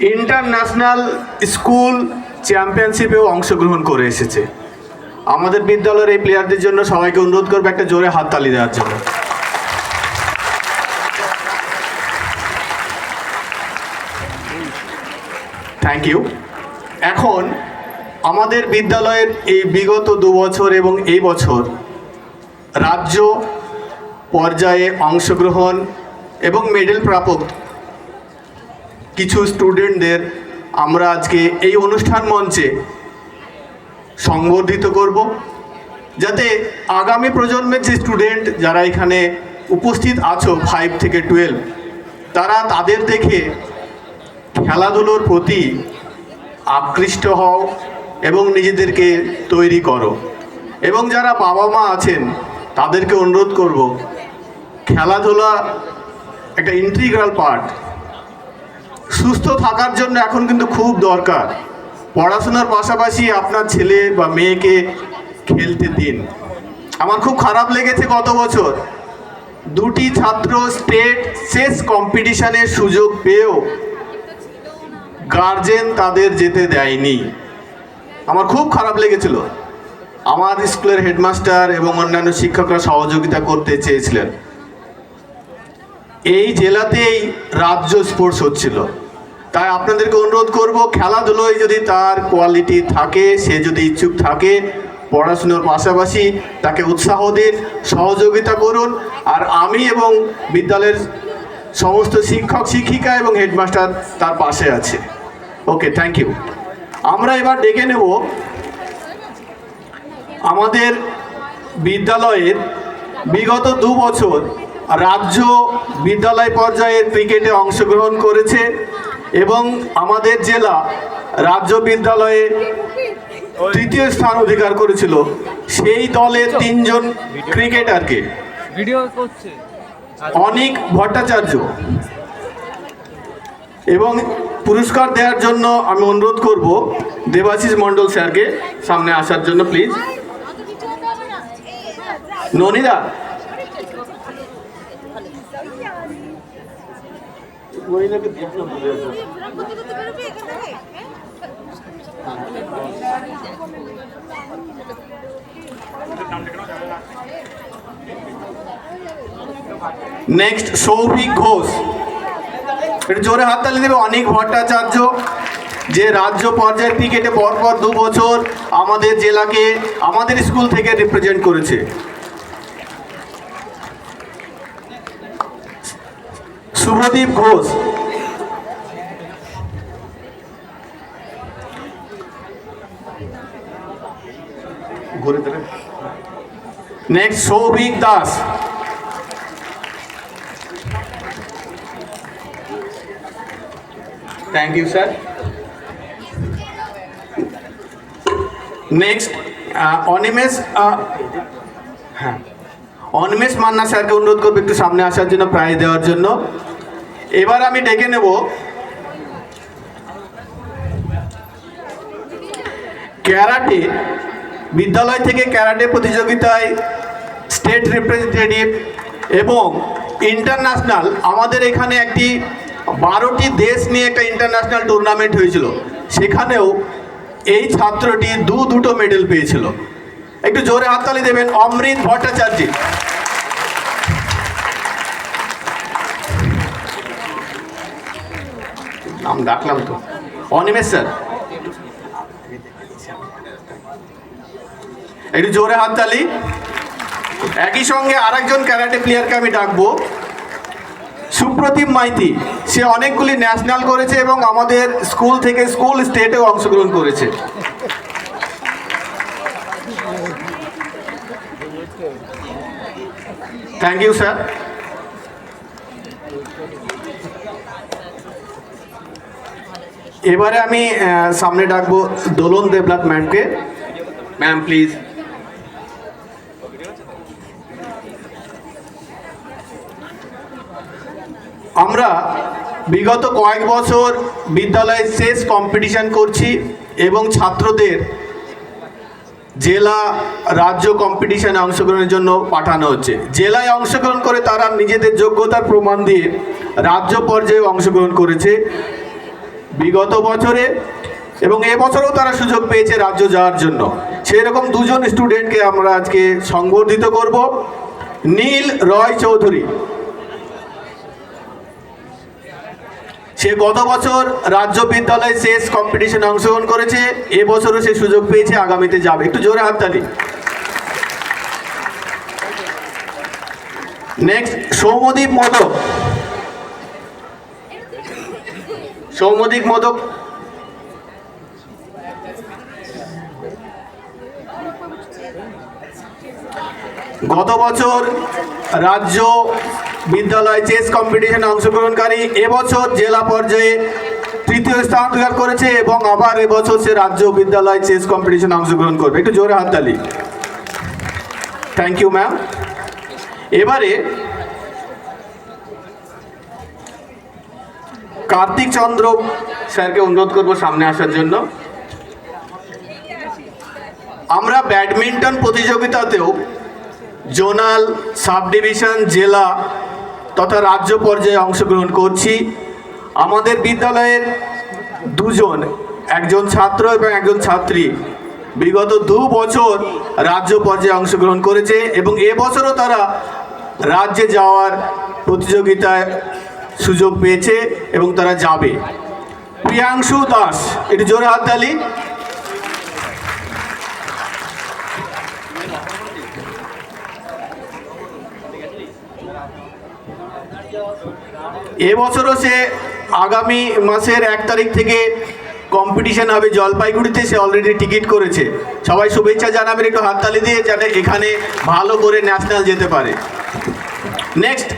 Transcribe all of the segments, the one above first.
International school চ্যাম্পিয়নশিপেও অংশগ্রহণ করে এসেছে। আমাদের বিদ্যালয়ের এই প্লেয়ারদের জন্য সবাইকে অনুরোধ করবে একটা জোরে হাততালি দেওয়ার জন্য। থ্যাংক ইউ এখন আমাদের বিদ্যালয়ের এই বিগত দু বছর এবং এই বছর রাজ্য পর্যায়ে অংশগ্রহণ এবং মেডেল প্রাপক কিছু স্টুডেন্টদের আমরা আজকে এই অনুষ্ঠান মঞ্চে সংবর্ধিত করব, যাতে আগামী প্রজন্মের যে স্টুডেন্ট যারা এখানে উপস্থিত আছো ফাইভ থেকে টুয়েলভ তারা তাদের দেখে খেলাধুলোর প্রতি আকৃষ্ট হও এবং নিজেদেরকে তৈরি করো। এবং যারা বাবা মা আছেন, তাদেরকে অনুরোধ করব, খেলাধুলা একটা ইন্টিগ্রাল পার্ট সুস্থ থাকার জন্য এখন কিন্তু খুব দরকার। পড়াশোনার পাশাপাশি আপনার ছেলে বা মেয়েকে খেলতে দিন। আমার খুব খারাপ লেগেছে গত বছর। দুটি ছাত্র স্টেট শেষ কম্পিটিশনের সুযোগ পেয়েও গার্জেন তাদের যেতে দেয়নি। আমার খুব খারাপ লেগেছিল। আমার স্কুলের হেডমাস্টার এবং অন্যান্য শিক্ষকরা সহযোগিতা করতে চেয়েছিলেন। এই জেলাতেই রাজ্য স্পোর্টস হচ্ছিল। তাই আপনাদেরকে অনুরোধ করব, খেলাধুলোয় যদি তার কোয়ালিটি থাকে, সে যদি ইচ্ছুক থাকে, পড়াশুনোর পাশাপাশি তাকে উৎসাহ দিন, সহযোগিতা করুন। আর আমি এবং বিদ্যালয়ের সমস্ত শিক্ষক, শিক্ষিকা এবং হেডমাস্টার তার পাশে আছে। ওকে থ্যাংক ইউ আমরা এবার ডেকে নেব আমাদের বিদ্যালয়ের বিগত দু বছর রাজ্য বিদ্যালয় পর্যায়ের ক্রিকেটে অংশগ্রহণ করেছে। এবং আমাদের জেলা রাজ্য বিদ্যালয়ে তৃতীয় স্থান অধিকার করেছিল। সেই দলের তিনজন ক্রিকেটারকে। অনিক ভট্টাচার্য। এবং পুরস্কার দেওয়ার জন্য আমি অনুরোধ করব দেবাশিস মণ্ডল স্যারকে সামনে আসার জন্য প্লিজ। ননিদা নেক্সট সৌভিক ঘোষ একটু জোরে হাততালি দেবে, অনেক ভট্টাচার্য, যে রাজ্য পর্যায়ের ক্রিকেটে পরপর দু বছর আমাদের জেলাকে, আমাদের স্কুল থেকে রিপ্রেজেন্ট করেছে। শুভদীপ ঘোষ ঘুরে next Souvik Das thank you sir next Animesh আহ, হ্যাঁ অনিমেষ মান্না স্যারকে অনুরোধ করব একটু সামনে আসার জন্য প্রাইজ দেওয়ার জন্য। এবার আমি ডেকে নেব ক্যারাটে, বিদ্যালয় থেকে ক্যারাটে প্রতিযোগিতায় স্টেট রিপ্রেজেন্টেটিভ এবং ইন্টারন্যাশনাল, আমাদের এখানে একটি বারোটি দেশ নিয়ে একটা ইন্টারন্যাশনাল টুর্নামেন্ট হয়েছিল। সেখানেও এই ছাত্রটি দু দুটো মেডেল পেয়েছিল। একটু জোরে হাততালি দেবেন, অমৃত ভট্টাচার্য। নাম ডাকলাম তো। অনিমেষ স্যার। একটু জোরে হাততালি একই সঙ্গে আরেকজন ক্যারাটে প্লেয়ারকে আমি ডাকবো। সুপ্রতিম মাইতি, সে অনেকগুলি ন্যাশনাল করেছে এবং আমাদের স্কুল থেকে স্কুল স্টেটেও অংশগ্রহণ করেছে। থ্যাংক ইউ স্যার এবারে আমি সামনে ডাকবো দোলন দেবনাথ ম্যামকে। ম্যাম প্লিজ আমরা বিগত কয়েক বছর বিদ্যালয়ে শেষ কম্পিটিশন করছি এবং ছাত্রদের জেলা রাজ্য কম্পিটিশনে অংশগ্রহণের জন্য পাঠানো হচ্ছে। জেলায় অংশগ্রহণ করে তারা নিজেদের যোগ্যতার প্রমাণ দিয়ে রাজ্য পর্যায়ে অংশগ্রহণ করেছে। বিগত বছরে এবং এবছরও তারা সুযোগ পেয়েছে রাজ্য যাওয়ার জন্য। সেই রকম দুজন স্টুডেন্টকে আমরা আজকে সংবর্ধিত করব। নীল রয় চৌধুরী। সে গত বছর রাজ্য বিদ্যালয়ে শেষ কম্পিটিশনে অংশগ্রহণ করেছে। এবছরও সে সুযোগ পেয়েছে, আগামীতে যাবে। একটু জোরে হাততালি নেক্সট সৌমদীপ মোদক। সৌমদীপ মোদক গত বছর রাজ্য বিদ্যালয় চেস কম্পিটিশনে অংশগ্রহণকারী এবছর জেলা পর্যায়ে তৃতীয় স্থান অধিকার করেছে এবং আবার এবছর সে রাজ্য বিদ্যালয় চেস কম্পিটিশনে অংশগ্রহণ করবে। একটু জোরে হাততালি। থ্যাংক ইউ ম্যাম এবারে কার্তিক চন্দ্র স্যারকে অনুরোধ করব সামনে আসার জন্য। আমরা ব্যাডমিন্টন প্রতিযোগিতাতেও জোনাল সাব ডিভিশন জেলা তথা রাজ্য পর্যায়ে অংশগ্রহণ করছি। আমাদের বিদ্যালয়ের দুজন, একজন ছাত্র এবং একজন ছাত্রী, বিগত দু বছর রাজ্য পর্যায়ে অংশগ্রহণ করেছে এবং এবছরও তারা রাজ্যে যাওয়ার প্রতিযোগিতায় সুযোগ পেয়েছে এবং তারা যাবে। প্রিয়াংশু দাস, একটু জোরে হাততালি এবছরও সে আগামী মাসের এক তারিখ থেকে কম্পিটিশন হবে জলপাইগুড়িতে, সে অলরেডি টিকিট করেছে। সবাই শুভেচ্ছা জানাবেন, একটু হাততালি দিয়ে যাতে এখানে ভালো করে ন্যাশনাল যেতে পারে। নেক্সট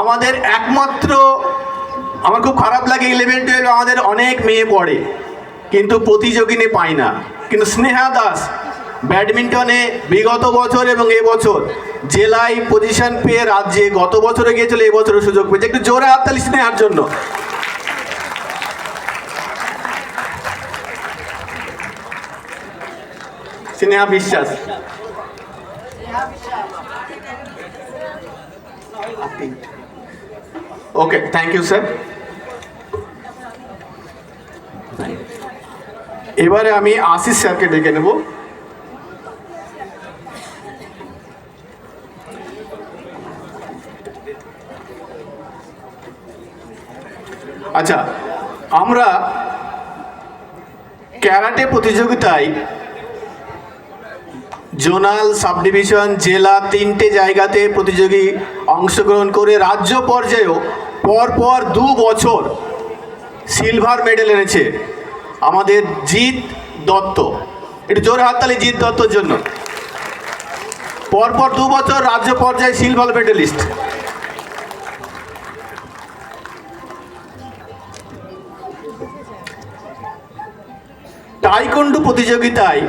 আমাদের একমাত্র আমার খুব খারাপ লাগে ইলেভেন টুয়েলভ আমাদের অনেক মেয়ে পড়ে কিন্তু প্রতিযোগিনী পায় না। কিন্তু স্নেহা দাস ব্যাডমিন্টনে বিগত বছর এবং এবছর জেলায় পজিশন পেয়ে রাজ্যে গত বছরে গিয়েছিল এবছরও সুযোগ পেয়েছে। একটু জোরে হাততালি স্নেহার জন্য। স্নেহা বিশ্বাস। ওকে থ্যাংক ইউ স্যার এবারে আমি আশিস স্যারকে ডেকে নেব। আচ্ছা আমরা ক্যারাটে প্রতিযোগিতায় জোনাল সাব ডিভিশন জেলা তিনটে জায়গাতে প্রতিযোগী অংশগ্রহণ করে রাজ্য পর্যায়েও পরপর দু বছর সিলভার মেডেল এনেছে আমাদের জিৎ দত্ত। একটু জোরে হাততালি জিৎ দত্তর জন্য। পরপর দু বছর রাজ্য পর্যায়ে সিলভার মেডেলিস্ট। টাইকন্ডু প্রতিযোগিতায়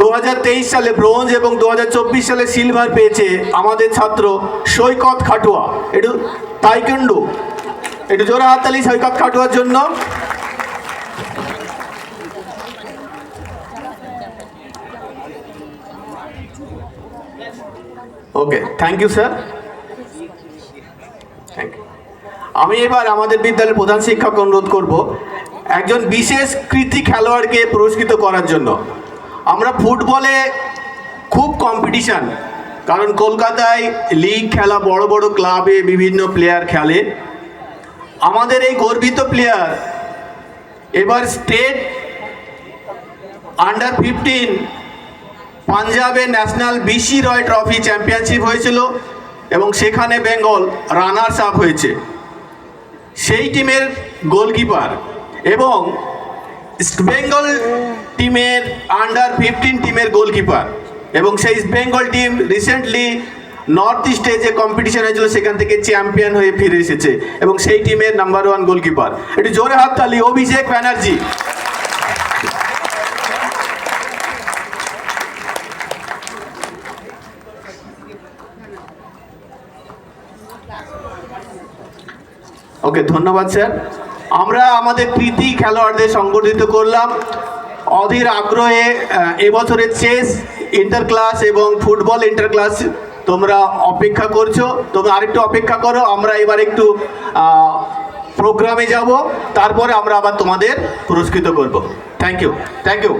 দু হাজার তেইশ সালে ব্রোঞ্জ এবং দু হাজার চব্বিশ সালে সিলভার পেয়েছে আমাদের ছাত্র সৈকত খাটুয়া। একটু তাইকেন্ডু। একটু জোরে হাততালি, সৈকত খাটুয়ার জন্য। Okay thank you sir thank you আমি এবার আমাদের বিদ্যালয়ের প্রধান শিক্ষক অনুরোধ করব, একজন বিশেষ কৃতি খেলোয়াড়কে পুরস্কৃত করার জন্য। আমরা ফুটবলে খুব কম্পিটিশান কারণ কলকাতায় লিগ খেলা বড় বড় ক্লাবে বিভিন্ন প্লেয়ার খেলে। আমাদের এই গর্বিত প্লেয়ার এবার স্টেট আন্ডার ফিফটিন পাঞ্জাবে national BC Roy trophy championship হয়েছিল এবং সেখানে বেঙ্গল রানার্স আপ হয়েছে। সেই টিমের গোলকিপার এবং ইস্ট বেঙ্গল টিমের আন্ডার ফিফটিন টিমের গোলকিপার এবং সেই বেঙ্গল টিম রিসেন্টলি নর্থ ইস্টে যে কম্পিটিশন হয়েছিল, সেখান থেকে চ্যাম্পিয়ন হয়ে ফিরে এসেছে। এবং সেই টিমের নাম্বার ওয়ান গোলকিপার একটু জোরে হাততালি অভিষেক ব্যানার্জি। ওকে ধন্যবাদ স্যার আমরা আমাদের কৃতি খেলোয়াড়দের সংগঠিত করলাম। অধীর আগ্রহে এবছরের চেস ইন্টার ক্লাস এবং ফুটবল ইন্টার ক্লাস তোমরা অপেক্ষা করছ। তোমরা আরেকটু অপেক্ষা করো, আমরা এবার একটু প্রোগ্রামে যাব। তারপরে আমরা আবার তোমাদের পুরস্কৃত করব। Thank you thank you